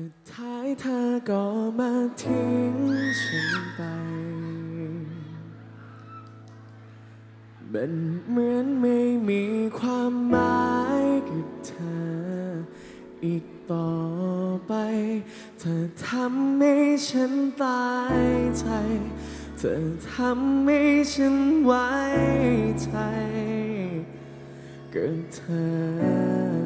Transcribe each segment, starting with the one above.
สุดท้ายเธอก็มาทิ้งฉันไป มันเหมือนไม่มีความหมายกับเธอ อีกต่อไป เธอทำให้ฉันตายใจ เธอทำให้ฉันไว้ใจกับเธอ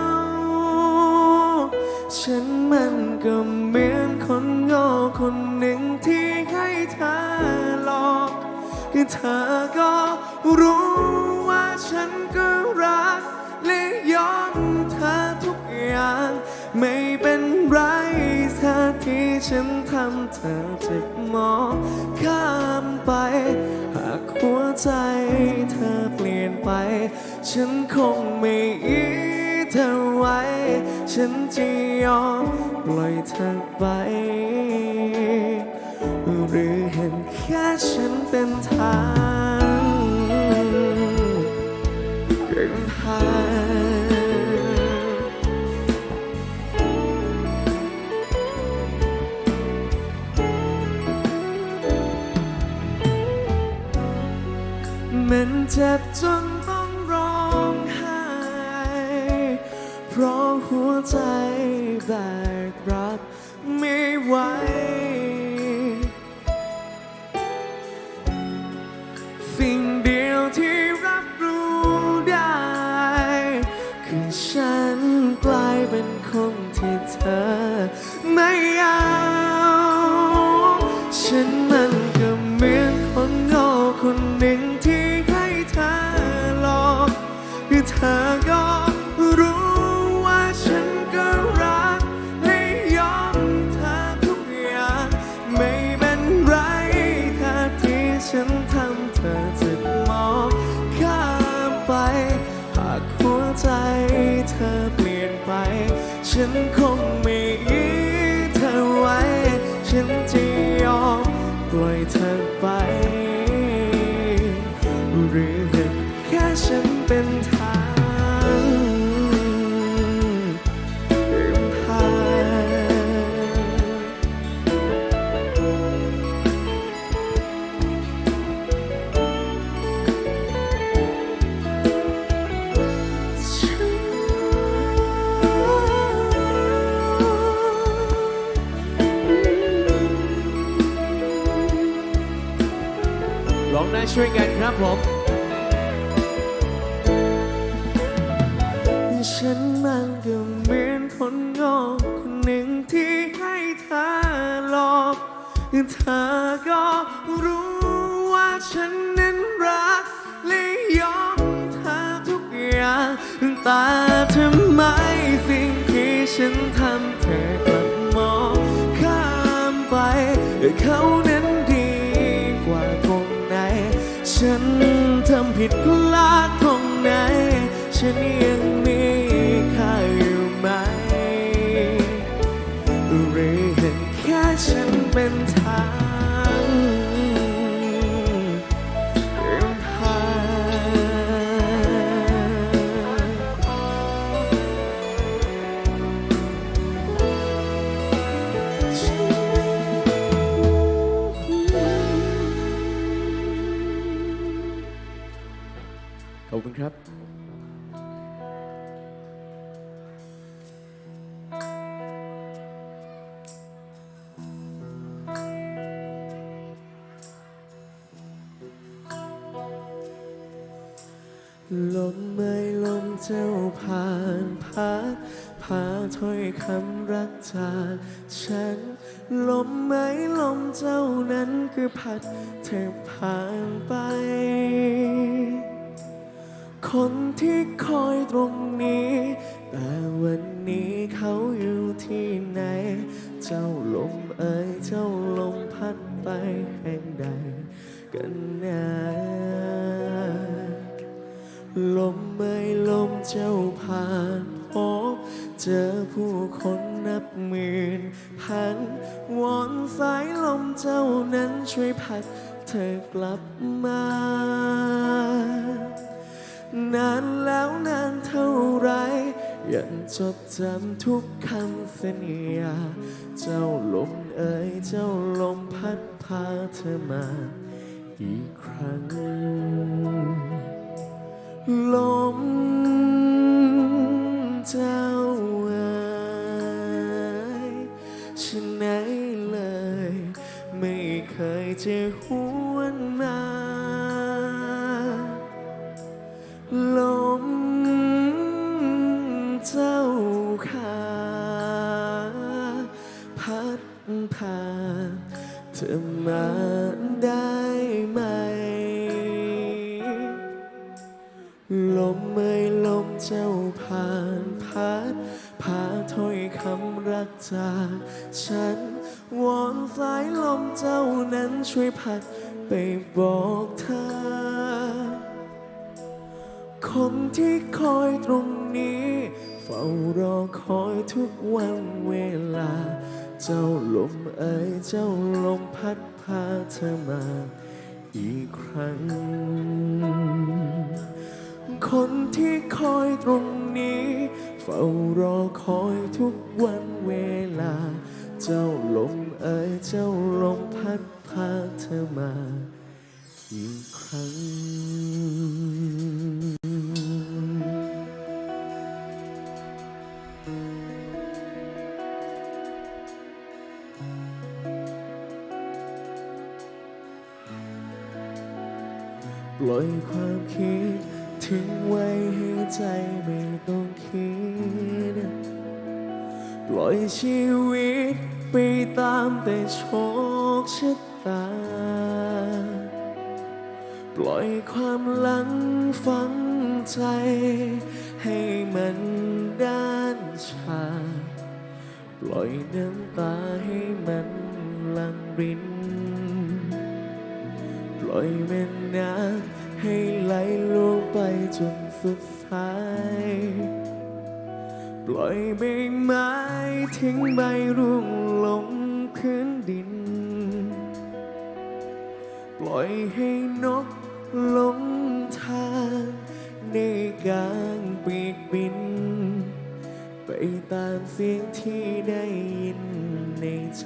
ฉันมันก็เหมือนคนโง่คนหนึ่งที่ให้เธอหลอกคือเธอก็รู้ว่าฉันก็รัก และยอมเธอทุกอย่าง ไม่เป็นไรถ้าที่ฉันทำเธอเจ็บมองข้ามไป หากหัวใจเธอเปลี่ยนไป ฉันคงไม่ยื้อ เธอไว้ ฉันจะยอมปล่อยเธอไป หรือเห็นแค่ฉันเป็นทางเกินทาง ฉันเป็นทางนทางร้องได้ช่วยกันครับผม ฉันมันก็เหมือนคนโง่คนหนึ่งที่ให้เธอหลอกเธอก็รู้ว่าฉันนั้นรักและยอมเธอทุกอย่างแต่ทำไมสิ่งที่ฉันทำเธอกลับมองข้ามไปเขานั้นดีกว่าตรงไหน ฉันทำผิดพลาดตรงไหนฉันยัง ฉันเป็น ลมไม่ลมเจ้าผ่านพัดพาถ้อยคำรักจากฉัน ลมไม่ลมเจ้านั้นคือพัดเธอผ่านไป คนที่คอยตรงนี้ แต่วันนี้เขาอยู่ที่ไหน เจ้าลมเอ่ยเจ้าลมพัดไปแห่งใดกันแน่ ลมไม่ลมเจ้าผ่านพบเจอผู้คนนับหมื่นพันวอนสายลมเจ้านั้นช่วยพัดเธอกลับมา นานแล้วนานเท่าไรยังจดจำทุกคำสัญญาเจ้าลมเอ่ยเจ้าลมพัดพาเธอมา อีกครั้ง ลมเจ้าเอ่ยฉันไหนเลย ไม่เคยจะหวนมา ผ่านพัดพาถ้อยคำรักจากฉัน วอนสายลมเจ้านั้นช่วยพัดไปบอกเธอ คนที่คอยตรงนี้ เฝ้ารอคอยทุกวันเวลา เจ้าลมเอ่ยเจ้าลมพัดพาเธอมา อีกครั้ง คนที่คอยตรงนี้ เฝ้ารอคอยทุกวันเวลา เจ้าลมเอ่ยเจ้าลมพัดพาเธอมาอีกครั้ง ปล่อยความคิด ทิ้งไว้ให้ใจไม่ต้องคิด ปล่อยชีวิตไปตามแต่โชคชะตา ปล่อยความหลังฝังใจ ให้มันด้านชา ปล่อยน้ำตาให้มันหลังริน ปล่อยแม่น้ำให้ไหลลง ไปจนสุดท้าย ปล่อยใบไม้ทิ้งใบร่วงลงพื้นดิน ปล่อยให้นกลงทางในกลางปีกบิน ไปตามเสียงที่ได้ยินในใจ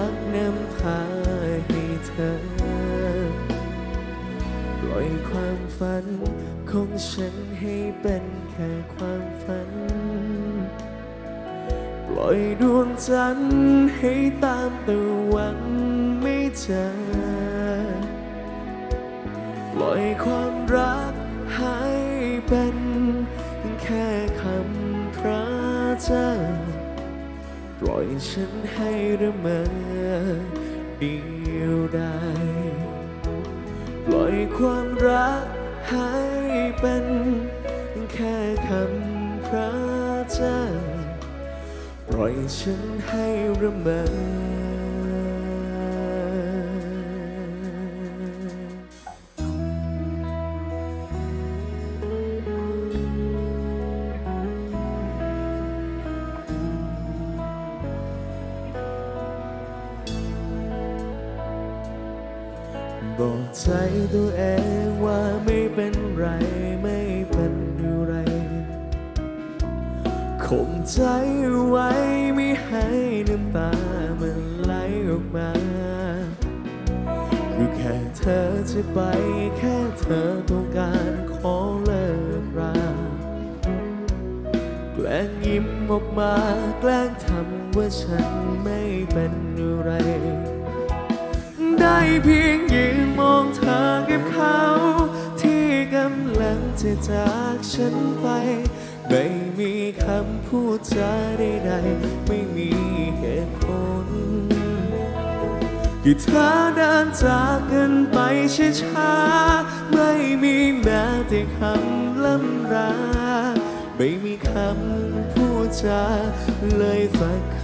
ัก ของฉันให้เป็นแค่ความฝัน ปล่อยดวงจันทร์ให้ตามตะวันไม่เจอ ปล่อยความรักให้เป็นแค่คำพระเจ้า ปล่อยฉันให้ระเมอเดียวดายปล่อยความรักให้ เป็นแค่คำพระเจ้าปล่อยฉันให้ระเมอบอกใจตัวเองว่า ใจไว้ไม่ให้น้ำตามันไหลออกมาคือแค่เธอจะไปแค่เธอต้องการขอเลิกราแกล้งยิ้มออกมาแกล้งทำว่าฉันไม่เป็นอะไร ได้เพียงยืนมองเธอกับเขา ที่กำลังจะจากฉันไป ไม่มีคำพูดจาใดๆไม่มีเหตุผลคือเธอเดินจากกันไปช้าๆไม่มีแม้แต่คำล่ำลาไม่มีคำพูดจาเลยสักค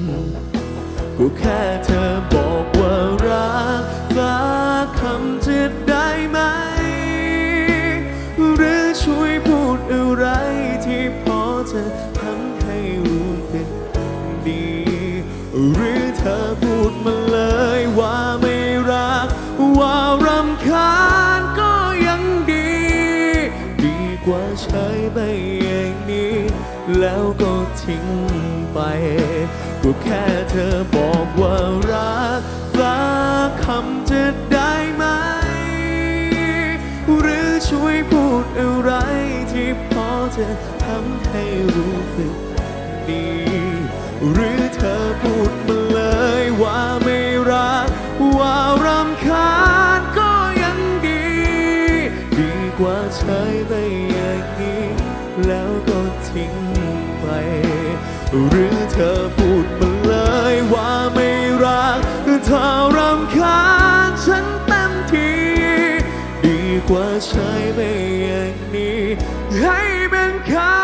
ำก็แค่เธอบอก ไปอย่างนี้ แล้วก็ทิ้งไป ก็แค่เธอบอกว่ารักสักคำจะได้ไหม หรือช่วยพูดอะไรที่พอจะทำให้รู้สึกดี หรือเธอพูดมาเลยว่าไม่รัก ว่ารำคาญ ทิ้งไป หรือเธอพูดมาเลยว่าไม่รักเธอรำคาญฉันเต็มทีดีกว่าใช้ไปอย่างนี้ ให้เป็นคา